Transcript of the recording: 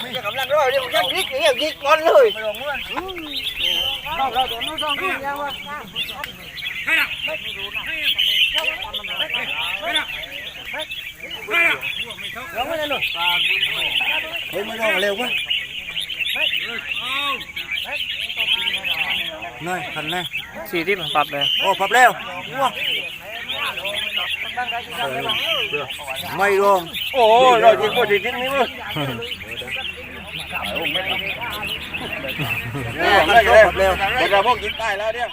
เดี๋ยวจะยิกเดี๋ยวยิกบอลเลยเฮ้ยไม่ต้องเร็วเว้ยน้อยขันแน่สี่ที่มันปรับเลยโอ้พับเร็วว้าไม่ลงโอ้ยเรายิงพอดีทิ้งนี่มั้ง เร็วเร็วเร็วเดี๋ยวพวกกินตายแล้วเนี่ย